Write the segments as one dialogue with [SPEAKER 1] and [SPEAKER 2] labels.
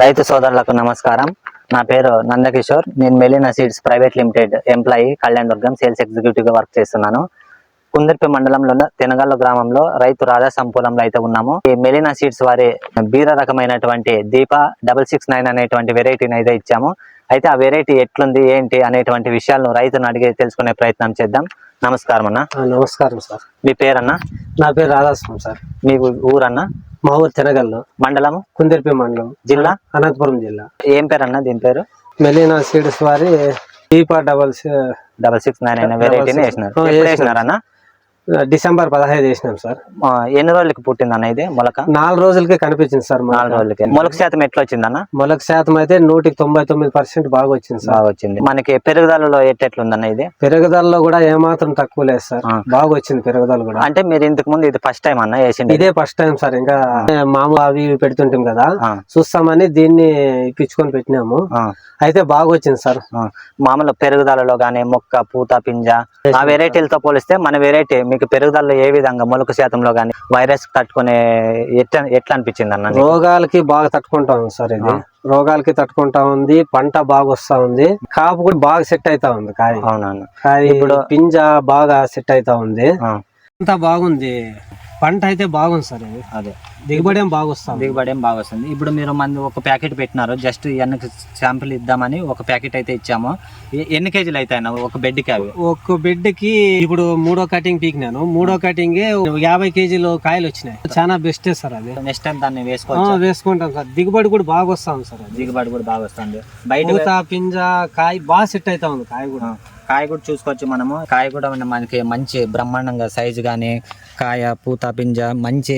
[SPEAKER 1] రైతు సోదరులకు నమస్కారం. నా పేరు నందకిషోర్. నేను Melina seeds private limited employee Kalyandurg sales ఎగ్జిక్యూటివ్గా work చేస్తున్నాను. కుందర్పి మండలంలో ఉన్న తెనగల్ల గ్రామంలో రైతు రాధా సంపూలంలో అయితే ఉన్నాము. ఈ మెలినా సీడ్స్ వారి బీర రకమైనటువంటి దీప డబల్ సిక్స్ నైన్ అనేటువంటి వెరైటీని అయితే ఇచ్చాము. అయితే ఆ వెరైటీ ఎట్లుంది ఏంటి అనేటువంటి విషయాలను రైతును అడిగి తెలుసుకునే ప్రయత్నం చేద్దాం. నమస్కారం అన్న.
[SPEAKER 2] నమస్కారం సార్.
[SPEAKER 1] మీ పేరన్న?
[SPEAKER 2] నా పేరు రాధాస్వామి సార్.
[SPEAKER 1] మీ ఊరన్న?
[SPEAKER 2] మా ఊరు తెనగల్లు.
[SPEAKER 1] మండలము?
[SPEAKER 2] కుందిర్పి మండలం.
[SPEAKER 1] జిల్లా?
[SPEAKER 2] అనంతపురం జిల్లా.
[SPEAKER 1] ఏం పేరన్న? దీని పేరు?
[SPEAKER 2] మెలీనా సీడ్స్ వారి Deepa doubles
[SPEAKER 1] double six nine ఎప్పుడు
[SPEAKER 2] వేసినారు.
[SPEAKER 1] వేసినారన్న?
[SPEAKER 2] డిసెంబర్ పదహైదు వేసినాం సార్.
[SPEAKER 1] ఎన్ని రోజులకి పుట్టిందన్న ఇది మొలక?
[SPEAKER 2] నాలుగు రోజులకే కనిపించింది సార్.
[SPEAKER 1] నాలుగు రోజులకి. మొలక శాతం ఎట్లా వచ్చిందన్న
[SPEAKER 2] మొలక శాతం అయితే నూటికి తొంభై తొమ్మిది పర్సెంట్ బాగా వచ్చింది సార్.
[SPEAKER 1] బాగా వచ్చింది. మనకి పెరుగుదలలో ఎట్లెట్లుందన్న ఇది?
[SPEAKER 2] పెరుగుదలలో కూడా ఏమాత్రం తక్కువ లేదు సార్. బాగా వచ్చింది పెరుగుదల కూడా.
[SPEAKER 1] అంటే మీరు ఇంతకు ముందు ఇది ఫస్ట్ టైం అన్న వేసింది
[SPEAKER 2] ఇదే ఫస్ట్ టైం సార్. ఇంకా మామూలు అవి ఇవి పెడుతుంటాం కదా. చూస్తామని దీన్ని ఇప్పించుకొని పెట్టినాము. అయితే బాగా వచ్చింది సార్.
[SPEAKER 1] మామూలు పెరుగుదలలో గానీ మొక్క పూత పింజ ఆ వెరైటీలతో పోలిస్తే మన వెరైటీ మీకు పెరుగుదలలో ఏ విధంగా మొలక శాతంలో గానీ వైరస్ తట్టుకునే ఎట్లా ఎట్లా అనిపించింది అన్న?
[SPEAKER 2] రోగాలకి బాగా తట్టుకుంటా ఉంది సార్ ఇది. రోగాలకి తట్టుకుంటా ఉంది పంట బాగా వస్తా ఉంది కాపు కూడా బాగా సెట్ అయితా ఉంది కాయ.
[SPEAKER 1] అవునన్న
[SPEAKER 2] కాయ
[SPEAKER 1] ఇప్పుడు-
[SPEAKER 2] పింజ బాగా సెట్ అయితా ఉంది. అంతా బాగుంది. పంట అయితే బాగుంది సార్ ఇది.
[SPEAKER 1] అదే.
[SPEAKER 2] దిగుబడి ఏం బాగా వస్తుంది
[SPEAKER 1] దిగుబడి ఏం బాగా వస్తుంది ఇప్పుడు మీరు మంది ఒక ప్యాకెట్ పెట్టినారు. జస్ట్ ఎన్ని శాంపిల్ ఇద్దామని ఒక ప్యాకెట్ అయితే ఇచ్చాము. ఎన్ని కేజీలు అయితే ఒక బెడ్కి అవి?
[SPEAKER 2] ఒక్క బిడ్డకి ఇప్పుడు మూడో కటింగ్ పీకినాను. మూడో కటింగ్ యాభై కేజీలు కాయలు వచ్చినాయి. చాలా బెస్టే సార్ అది.
[SPEAKER 1] నెక్స్ట్ టైం దాన్ని వేసుకోవచ్చు?
[SPEAKER 2] వేసుకుంటాం సార్. దిగుబడి కూడా బాగా వస్తాం సార్
[SPEAKER 1] దిగుబడి కూడా బాగా వస్తుంది బయట
[SPEAKER 2] పింజ కాయ బాగా సెట్ అయితా ఉంది కాయ కూడా.
[SPEAKER 1] కాయ కూడా చూసుకోవచ్చు మనము. కాయ కూడా మనకి మంచి బ్రహ్మాండంగా సైజు కానీ కాయ పూత పింజ మంచి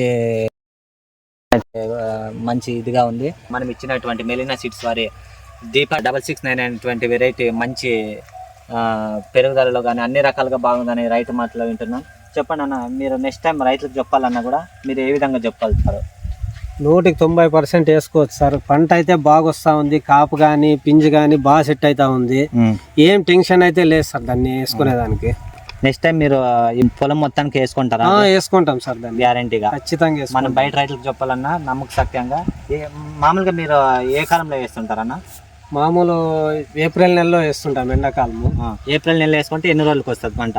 [SPEAKER 1] మంచి ఇదిగా ఉంది. మనం ఇచ్చినటువంటి మెలినా సీడ్స్ వారి దీప డబల్ సిక్స్ నైన్ అనేటువంటి వెరైటీ మంచి పెరుగుదలలో కానీ అన్ని రకాలుగా బాగుందని రైతు మాటలో వింటున్నాం. చెప్పండి అన్న మీరు నెక్స్ట్ టైం రైతులకు చెప్పాలన్నా కూడా మీరు ఏ విధంగా చెప్పగలుగుతారు?
[SPEAKER 2] నూటికి తొంభై పర్సెంట్ వేసుకోవచ్చు సార్. పంట అయితే బాగా వస్తా ఉంది కాపు కానీ పింజు కానీ బాగా సెట్ అవుతా ఉంది. ఏం టెన్షన్ అయితే లేదు సార్ దాన్ని వేసుకునేదానికి
[SPEAKER 1] నెక్స్ట్ టైం మీరు ఈ పొలం మొత్తానికి వేసుకుంటారా?
[SPEAKER 2] ఆ, వేసుకుంటాం సార్ దాన్ని.
[SPEAKER 1] గ్యారంటీగా.
[SPEAKER 2] ఖచ్చితంగా
[SPEAKER 1] మనం బయట రైతులకు చెప్పాలన్నా నమ్మక సత్యంగా. ఏ- మామూలుగా మీరు ఏ కాలంలో వేస్తుంటారన్న?
[SPEAKER 2] మామూలు ఏప్రిల్ నెలలో వేస్తుంటాం ఎండాకాలము.
[SPEAKER 1] ఏప్రిల్ నెల వేసుకుంటే ఎన్ని రోజులకు వస్తుంది పంట?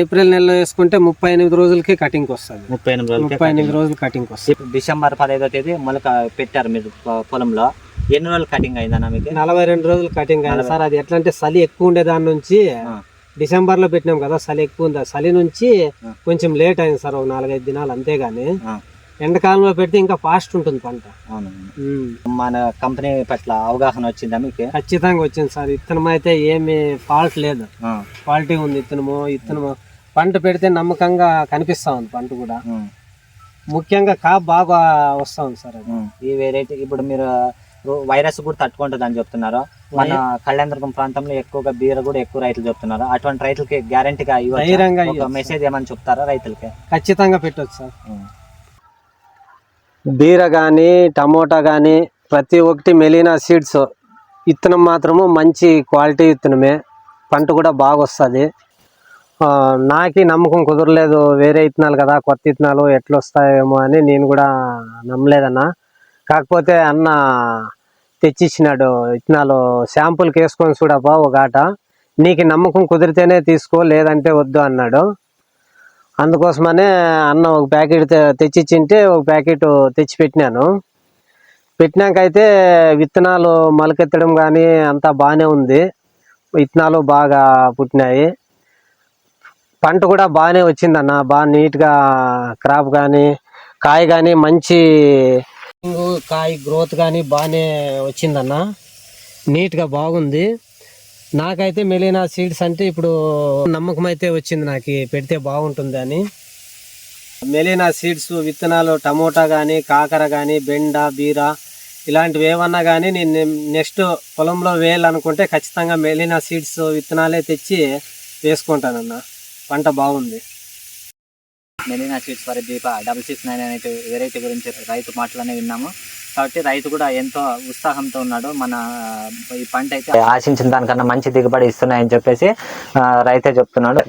[SPEAKER 2] ఏప్రిల్ నెలలో వేసుకుంటే ముప్పై ఎనిమిది రోజులకి కటింగ్ వస్తుంది.
[SPEAKER 1] ముప్పై ఎనిమిది రోజులకి
[SPEAKER 2] ముప్పై ఎనిమిది రోజులు కటింగ్ వస్తుంది.
[SPEAKER 1] డిసెంబర్ పదహైదో తేదీ మొలక పెట్టారు మీరు పొలంలో. ఎన్ని రోజులు కటింగ్ అయిందన్న మీకు?
[SPEAKER 2] నలభై రెండు రోజులు కటింగ్ అయింది. సార్ అది ఎట్లా అంటే చలి ఎక్కువ ఉండే దాని నుంచి డిసెంబర్లో పెట్టినాం కదా చలి ఎక్కువ ఉంది? చలి నుంచి. కొంచెం లేట్ అయింది సార్ ఒక నాలుగైదు దినాలు అంతేగాని. ఎండాకాలంలో పెడితే ఇంకా ఫాస్ట్ ఉంటుంది పంట.
[SPEAKER 1] అవును. మన కంపెనీ పట్ల అవగాహన వచ్చిందా మీకు?
[SPEAKER 2] ఖచ్చితంగా వచ్చింది సార్. ఇత్తనం అయితే ఏమి ఫాల్ట్ లేదు. క్వాలిటీ ఉంది ఇత్తనము. ఇత్తనము పంట పెడితే నమ్మకంగా కనిపిస్తా ఉంది పంట కూడా. ముఖ్యంగా కాపు బాగా వస్తా ఉంది సార్ అది.
[SPEAKER 1] ఈ వెరైటీ ఇప్పుడు మీరు వైరస్ కూడా తట్టుకుంటుంది అని చెప్తున్నారు? మన కళ్యాణదుర్గం ప్రాంతంలో ఎక్కువగా బీర కూడా ఎక్కువ రైతులు చెప్తున్నారు. అటువంటి రైతులకి గ్యారంటీగా. మెసేజ్ ఏమని చెప్తారా రైతులకి?
[SPEAKER 2] ఖచ్చితంగా పెట్టొచ్చు సార్. బీర కానీ టమోటా కానీ ప్రతి ఒక్కటి మెలీనా సీడ్స్ విత్తనం మాత్రము మంచి క్వాలిటీ విత్తనమే పంట కూడా బాగా వస్తుంది నాకి నమ్మకం కుదరలేదు. వేరే విత్తనాలు కదా కొత్త విత్తనాలు ఎట్లా వస్తాయేమో అని నేను కూడా నమ్మలేదన్న. కాకపోతే అన్న తెచ్చిచ్చినాడు విత్తనాలు శాంపుల్కి వేసుకొని చూడపా ఒక ఆట. నీకు నమ్మకం కుదిరితేనే తీసుకో లేదంటే వద్దు అన్నాడు. అందుకోసమనే అన్న ఒక ప్యాకెట్ తె- తెచ్చిచ్చింటే ఒక ప్యాకెట్ తెచ్చి పెట్టినాను. పెట్టినాక అయితే విత్తనాలు మొలకెత్తడం కానీ అంతా బాగానే ఉంది. విత్తనాలు బాగా పుట్టినాయి. పంట కూడా బాగానే వచ్చిందన్న. బాగా నీట్గా క్రాప్ కానీ కాయ కానీ మంచి కాయ గ్రోత్ కానీ బాగానే వచ్చిందన్న. నీట్గా బాగుంది. నాకైతే మెలీనా సీడ్స్ అంటే ఇప్పుడు నమ్మకం అయితే వచ్చింది నాకు పెడితే బాగుంటుంది అని. మెలీనా సీడ్స్ విత్తనాలు టమోటా కానీ కాకర కానీ బెండ బీర ఇలాంటివి ఏమన్నా కానీ నేను నెక్స్ట్ పొలంలో వేయాలనుకుంటే ఖచ్చితంగా మెలీనా సీడ్స్ విత్తనాలే తెచ్చి వేసుకుంటానన్న. పంట బాగుంది.
[SPEAKER 1] Melina seeds for Deepa double six nine అనే వెరైటీ గురించి రైతు మాటలనే విన్నాము. కాబట్టి రైతు కూడా ఎంతో ఉత్సాహంతో ఉన్నాడు. మన ఈ పంట అయితే ఆశించిన దానికన్నా మంచి దిగుబడి ఇస్తున్నాయని చెప్పేసి ఆ, రైతే చెప్తున్నాడు.